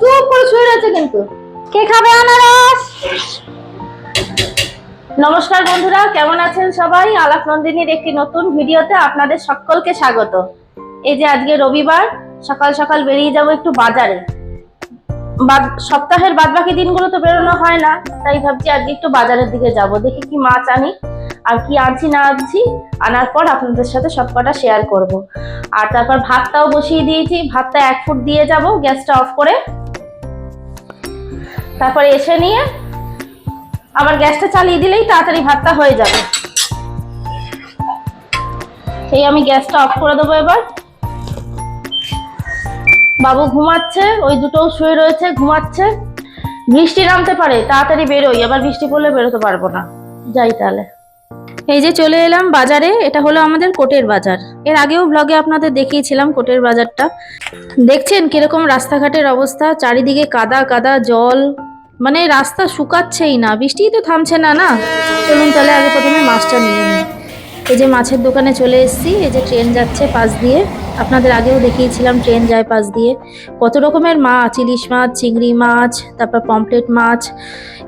চুপ করে শুয়ে রয়েছে কিন্তু। কে খাবে আনারস? নমস্কার বন্ধুরা, কেমন আছেন সবাই? আলাপ নন্দিনীর একটি নতুন ভিডিওতে আপনাদের সকলকে স্বাগত। এই যে আজকে রবিবার, সকাল সকাল বেরিয়ে যাব একটু বাজারে। সপ্তাহের বাদ বাকি দিনগুলো তো বেরোনো হয় না, তাই ভাবছি আজকে একটু বাজারের দিকে যাব। দেখি কি মাছ আনি, আর কি আনছি না আনছি, আনার পর আপনাদের সাথে সবকটা শেয়ার করব। আর তারপর ভাতটাও বসিয়ে দিয়েছি, ভাতটা এক ফুট দিয়ে যাব, গ্যাসটা অফ করে। তারপর এসে নিয়ে আবার গ্যাসটা চালিয়ে দিলেই তাড়াতাড়ি ভাতটা হয়ে যাবে। সেই আমি গ্যাসটা অফ করে দেবো এবার। বাবু ঘুমাচ্ছে, ওই দুটোও শুয়ে রয়েছে, ঘুমাচ্ছে। বৃষ্টি নামতে পারে, তাড়াতাড়ি বেরোই, আবার বৃষ্টি পড়লে বেরোতে পারব না। যাই তাহলে। এই যে চলে এলাম বাজারে, এটা হলো আমাদের কোটের বাজার। এর আগেও ব্লগে আপনাদের দেখিয়েছিলাম কোটের বাজারটা। দেখছেন কীরকম রাস্তাঘাটের অবস্থা, চারিদিকে কাদা কাদা জল মানে রাস্তা শুকাচ্ছেই না, বৃষ্টিই তো থামছে না না? চলুন তাহলে আগে প্রথমে মাছটা নিয়ে নিই। এই যে মাছের দোকানে চলে এসেছি, এই যে ট্রেন যাচ্ছে পাশ দিয়ে। আপনাদের আগেও দেখিয়েছিলাম ট্রেন যায় পাশ দিয়ে। কত রকমের মাছ, ইলিশ মাছ, চিংড়ি মাছ, তারপর পমপ্লেট মাছ।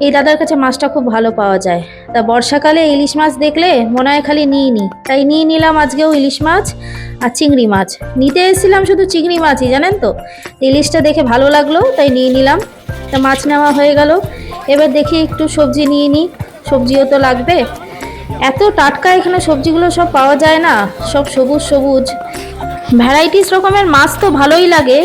এই দাদার কাছে মাছটা খুব ভালো পাওয়া যায়। তা বর্ষাকালে ইলিশ মাছ দেখলে মনে হয় খালি নিয়ে নি। তাই নিয়ে নিলাম আজকেও ইলিশ মাছ আর চিংড়ি মাছ। নিতে এসেছিলাম শুধু চিংড়ি মাছই, জানেন তো? ইলিশটা দেখে ভালো লাগল, তাই নিয়ে নিলাম। তা মাছ নেওয়া হয়ে গেল। এবার দেখি একটু সবজি নিয়ে নিই সবজিও তো লাগবে। এত টাটকা এখানে সবজিগুলো সব পাওয়া যায় না, সব সবুজ সবুজ। ভ্যারাইটিস রকমের মাছ তো ভালোই লাগে,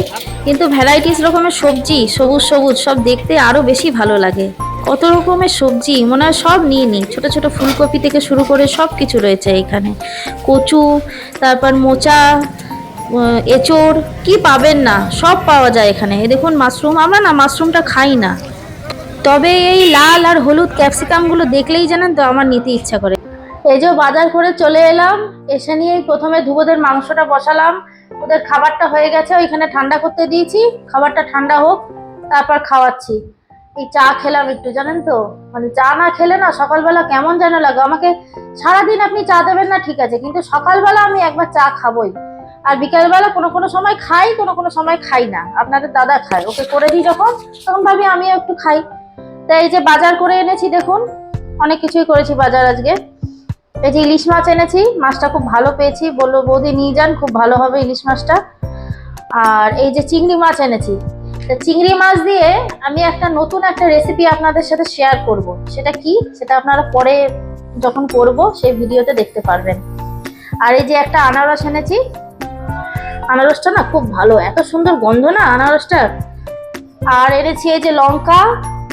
কিন্তু ভ্যারাইটিস রকমের সবজি, সবুজ সবুজ, সব দেখতে আরও বেশি ভালো লাগে। কত রকমের সবজি, মনে হয় সব নিয়ে নিই। ছোটো ছোটো ফুলকপি থেকে শুরু করে সব কিছু রয়েছে এখানে। কচু, তারপর মোচা এঁচোড়, কি পাবেন না, সব পাওয়া যায় এখানে। দেখুন মাশরুম আমরা না মাশরুমটা খাই না। তবে এই লাল আর হলুদ ক্যাপসিকামগুলো দেখলেই জানেন তো আমার নিতে ইচ্ছা করে। এই যে বাজার করে চলে এলাম, এসে নিয়ে প্রথমে ধুবোদের মাংসটা বসালাম। ওদের খাবারটা হয়ে গেছে, ওইখানে ঠান্ডা করতে দিয়েছি। খাবারটা ঠান্ডা হোক, তারপর খাওয়াচ্ছি। এই চা খেলাম একটু, জানেন তো? মানে চা না খেলে না সকালবেলা কেমন যেন লাগে। আমাকে সারাদিন আপনি চা দেবেন না, ঠিক আছে, কিন্তু সকালবেলা আমি একবার চা খাবই। আর বিকালবেলা কোনো কোনো সময় খাই, কোনো কোনো সময় খাই না। আপনাদের দাদা খায়, ওকে করে দিই যখন, তখন ভাবি আমিও একটু খাই। তাই এই যে বাজার করে এনেছি, দেখুন, অনেক কিছুই করেছি বাজার আজকে। এই যে ইলিশ মাছ এনেছি, মাছটা খুব ভালো পেয়েছি। বলল, বৌদি, নিয়ে যান, খুব ভালো হবে ইলিশ মাছটা। আর এই যে চিংড়ি মাছ এনেছি, তা চিংড়ি মাছ দিয়ে আমি একটা নতুন একটা রেসিপি আপনাদের সাথে শেয়ার করব। সেটা কি? সেটা আপনারা পরে যখন করব, সেই ভিডিওতে দেখতে পারবেন। আর এই যে একটা আনারস এনেছি, আনারসটা না খুব ভালো, এত সুন্দর গন্ধ না আনারসটার। আর এনেছি এই যে লঙ্কা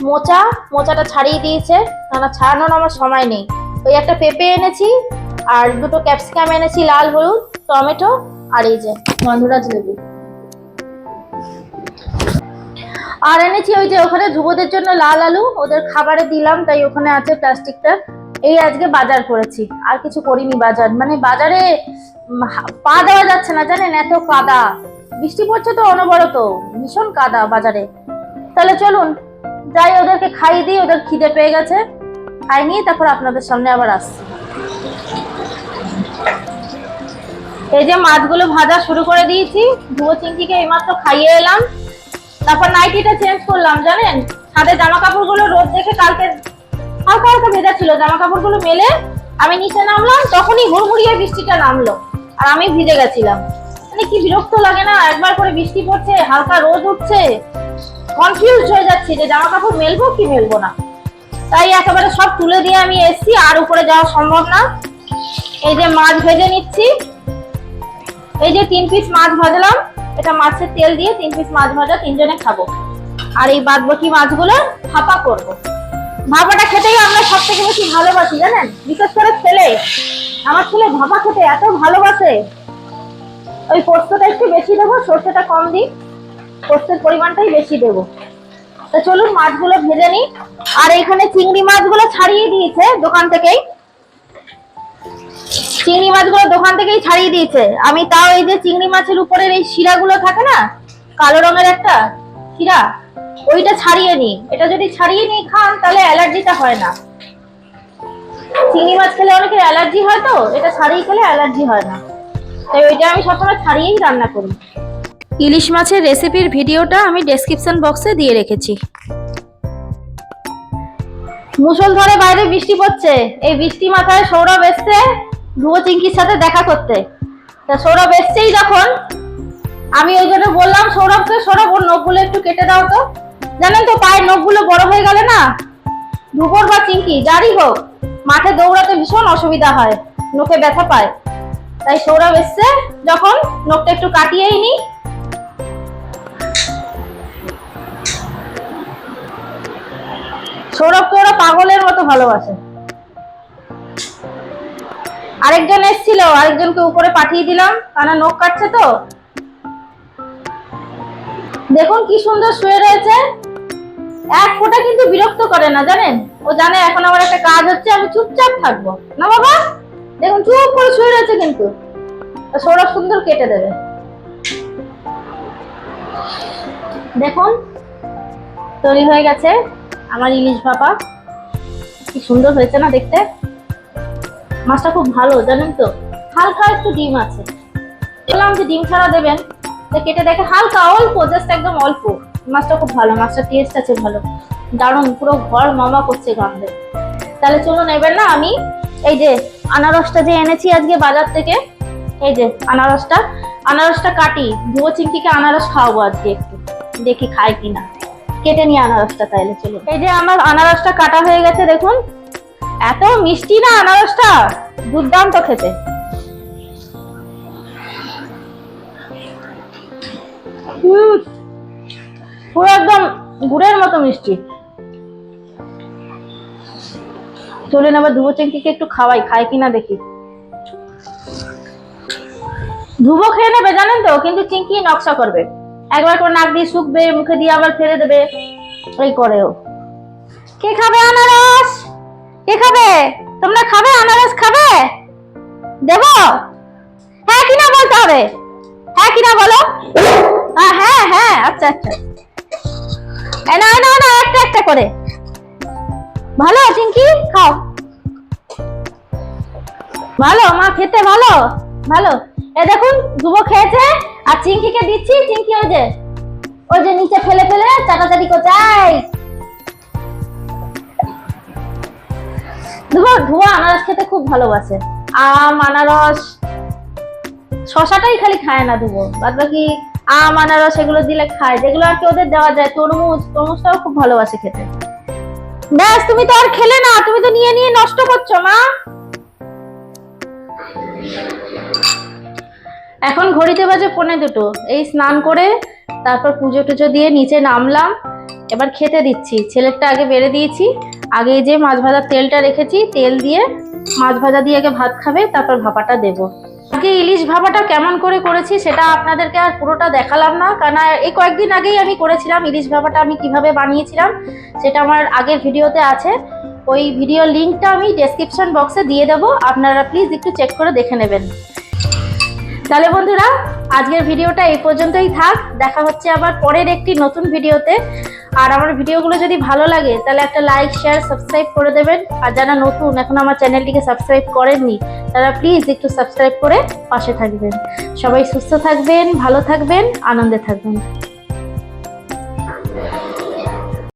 মোচা, মোচাটা ছাড়িয়ে দিয়েছে। না ছাড়ানোর আমার সময় নেই। ওই একটা পেঁপে এনেছি, আর দুটো ক্যাপসিকাম এনেছি, লাল, হলুদ, টমেটো, আর এই যে গন্ধরাজ লেবু। আর এনেছি ওই যে ওখানে ধ্রুবদের জন্য লাল আলু, ওদের খাবারে দিলাম, তাই ওখানে আছে প্লাস্টিকটা। এই আজকে বাজার করেছি, আর কিছু করিনি বাজার। মানে বাজারে পা দেওয়া যাচ্ছে না, জানেন, এত কাদা। বৃষ্টি পড়ছে তো অনবরত, ভীষণ কাদা বাজারে। তাহলে চলুন যাই, ওদেরকে খাইয়ে দিই, ওদের খিদে পেয়ে গেছে। খাই নিয়ে তারপর আপনাদের সামনে আবার আসছি। এই যে মাছগুলো ভাজা শুরু করে দিয়েছি, ধুয়ো চিংড়িকে এইমাত্র খাইয়ে এলাম। তারপর নাইটিটা চেঞ্জ করলাম, জানেন? ছাদে জামা কাপড়গুলো রোদ দেখে কালকে হালকা হালকা ভেজা ছিল জামা কাপড়গুলো মেলে আমি নিচে নামলাম, তখনই হুড়মুড়িয়ে বৃষ্টিটা নামলো, আর আমি ভিজে গেছিলাম। মানে কি বিরক্ত লাগে না, একবার করে বৃষ্টি পড়ছে, হালকা রোদ উঠছে। কনফিউজ হয়ে যাচ্ছি যে জামা কাপড় মেলবো কি মেলবো না। তাই একেবারে সব তুলে দিয়ে আমি এসছি, আর উপরে যাওয়া সম্ভব না। এই যে মাছ ভেজে নিচ্ছি। এই যে তিন পিস মাছ ভাজলাম, এটা মাছের তেল দিয়ে তিন পিস মাছ ভাজা তিনজনে খাব। আর এই বাদ বাকি মাছগুলো ভাপা করব। ভাপাটা খেতেই আমরা সব থেকে বেশি ভালোবাসি, জানেন? বিশেষ করে ছেলে। আমার ছেলে ভাপা খেতে এত ভালোবাসে। ওই পোস্তটা একটু বেশি দেবো, সর্ষেটা কম দিই। পোস্তের পরিমাণটাই বেশি দেবো। তো চলুন মাছগুলো ভেজে নিই। আর এখানে চিংড়ি মাছগুলো ছাড়িয়ে দিয়েছে দোকান থেকেই। চিংড়ি মাছগুলো দোকান থেকেই ছাড়িয়ে দিয়েছে। আমি তাও এই যে চিংড়ি মাছের উপরের এই শিরাগুলো থাকে না, কালো রঙের একটা শিরা, ওইটা ছাড়িয়ে নিই। এটা যদি ছাড়িয়ে নিই খান, তাহলে অ্যালার্জিটা হয় না। চিংড়ি মাছ খেলে অনেকের অ্যালার্জি হয় তো, এটা ছাড়িয়ে খেলে অ্যালার্জি হয় না। তাই ওইটা আমি সবসময় ছাড়িয়েই রান্না করি। ইলিশ মাছের রেসিপির ভিডিওটা আমি ডেসক্রিপশন বক্সে দিয়ে রেখেছি। মুসলধারে বাইরে বৃষ্টি পড়ছে। এই বৃষ্টি মাথায় সৌরভ এসছে ধুয়ো চিঙ্কির সাথে দেখা করতে। তা সৌরভ এসছেই যখন। আমি ওই জন্য বললাম, সৌরভকে, সৌরভ, ওর নখগুলো একটু কেটে দাও তো। জানেন তো পায়ের নখগুলো বড় হয়ে গেলে না ধুবর বা চিঙ্কি যারই হোক, মাঠে দৌড়াতে ভীষণ অসুবিধা হয়, নখে ব্যথা পায়। তাই সৌরভ এসছে যখন, নখটা একটু কাটিয়েই নি। সৌরভকে ওরা পাগলের মতো ভালোবাসে। আরেকজন এসেছিল, আরেকজনকে উপরে পাঠিয়ে দিলাম, কানা নখ কাটছে তো। দেখুন কি সুন্দর শুয়ে রয়েছে। এক ফোঁটা কিন্তু বিরক্ত করে না, জানেন? ও জানে এখন আমার একটা কাজ হচ্ছে, আমি চুপচাপ থাকব। না বাবা? দেখুন চুপ করে শুয়ে রয়েছে কিন্তু। সৌরভ সুন্দর কেটে দেবে। দেখুন, তৈরি হয়ে গেছে। আমার ইলিশ ভাপা। কি সুন্দর হয়েছে না দেখতে? মাছটা খুব ভালো, জানেন তো? হালকা একটু ডিম আছে। বললাম যে ডিম ছাড়া দেবেন। তো কেটে দেখে হালকা অল্প জাস্ট একদম অল্প। মাছটা খুব ভালো, মাছটা টেস্ট আছে ভালো। দারুণ, পুরো ঘর মামা করছে গন্ধে তাহলে চলুন এবার না আমি এই যে আনারসটা যে এনেছি আজকে বাজার থেকে, এই যে আনারসটা। আনারসটা কাটি ধুয়ো চিংকিকে আনারস খাওয়াবো আজকে একটু। দেখি খায় কিনা। কেটে নিয়ে আনারসটা তাইলে চলুন। এই যে আমার আনারসটা কাটা হয়ে গেছে, দেখুন। এত মিষ্টি না আনারসটা! দুর্দান্ত খেতে। পুরো একদম গুড়ের মতো মিষ্টি। চলুন আবার ধুবো চিংকিকে একটু খাওয়াই খায় কিনা দেখি। ধুবো খেয়ে নেবে জানেন তো, কিন্তু চিংকি নকশা করবে। একবার করে নাক দিয়ে শুকবে, মুখে দিয়ে আবার ফেলে দেবে। ওই করেও। কে খাবে আনারস? কে খাবে? তোমরা খাবে? আনারস খাবে? দেবো? হ্যাঁ কিনা বলতে হবে। হ্যাঁ কিনা বলো। হ্যাঁ হ্যাঁ আচ্ছা আচ্ছা। না না না একটা একটা করে। ভালো চিঙ্কি খাও। ভালো, মা, খেতে ভালো? ভালো। এ দেখুন ধুবো খেয়েছে। আর চিঙ্কিকে দিচ্ছি চিঙ্কি ওই যে ওই যে নিচে ফেলে ফেলে চাটাচাটি কোচাই ধুবো ধুবো আনারস খেতে খুব ভালোবাসে। আম, আনারস, শশাটাই খালি খায় না ধুবো। বাদ বাকি আম, আনারস এগুলো দিলে খায়, যেগুলো আর কি ওদের দেওয়া যায়, তরমুজ, তরমুজটাও খুব ভালোবাসে খেতে। ব্যাস, তুমি তো আর খেলে না, তুমি তো নিয়ে নিয়ে নষ্ট করছ, মা। এখন ঘড়িতে বাজে পৌনে দুটো। এই স্নান করে তারপর পুজো টুজো দিয়ে নিচে নামলাম। এবার খেতে দিচ্ছি। ছেলেরটা আগে বেড়ে দিয়েছি। আগে যে মাছ ভাজার তেলটা রেখেছি, তেল দিয়ে মাছ ভাজা দিয়ে আগে ভাত খাবে, তারপর ভাপাটা দেবো। আগে ইলিশ ভাপাটা কেমন করে করেছি সেটা আপনাদেরকে আর পুরোটা দেখালাম না, কারণ এই কয়েকদিন আগেই আমি করেছিলাম ইলিশ ভাপাটা আমি কীভাবে বানিয়েছিলাম সেটা আমার আগের ভিডিওতে আছে। ওই ভিডিও লিঙ্কটা আমি ডেসক্রিপশন বক্সে দিয়ে দেবো। আপনারা প্লিজ একটু চেক করে দেখে নেবেন। তাহলে বন্ধুরা, আজকের ভিডিওটা এই পর্যন্তই থাক। দেখা হচ্ছে আবার পরের একটি নতুন ভিডিওতে। আর আমার ভিডিওগুলো যদি ভালো লাগে, তাহলে একটা লাইক শেয়ার সাবস্ক্রাইব করে দেবেন। আর যারা নতুন, এখন আমার চ্যানেলটিকে সাবস্ক্রাইব করেননি, তারা প্লিজ একটু সাবস্ক্রাইব করে পাশে থাকবেন। সবাই সুস্থ থাকবেন, ভালো থাকবেন, আনন্দে থাকবেন।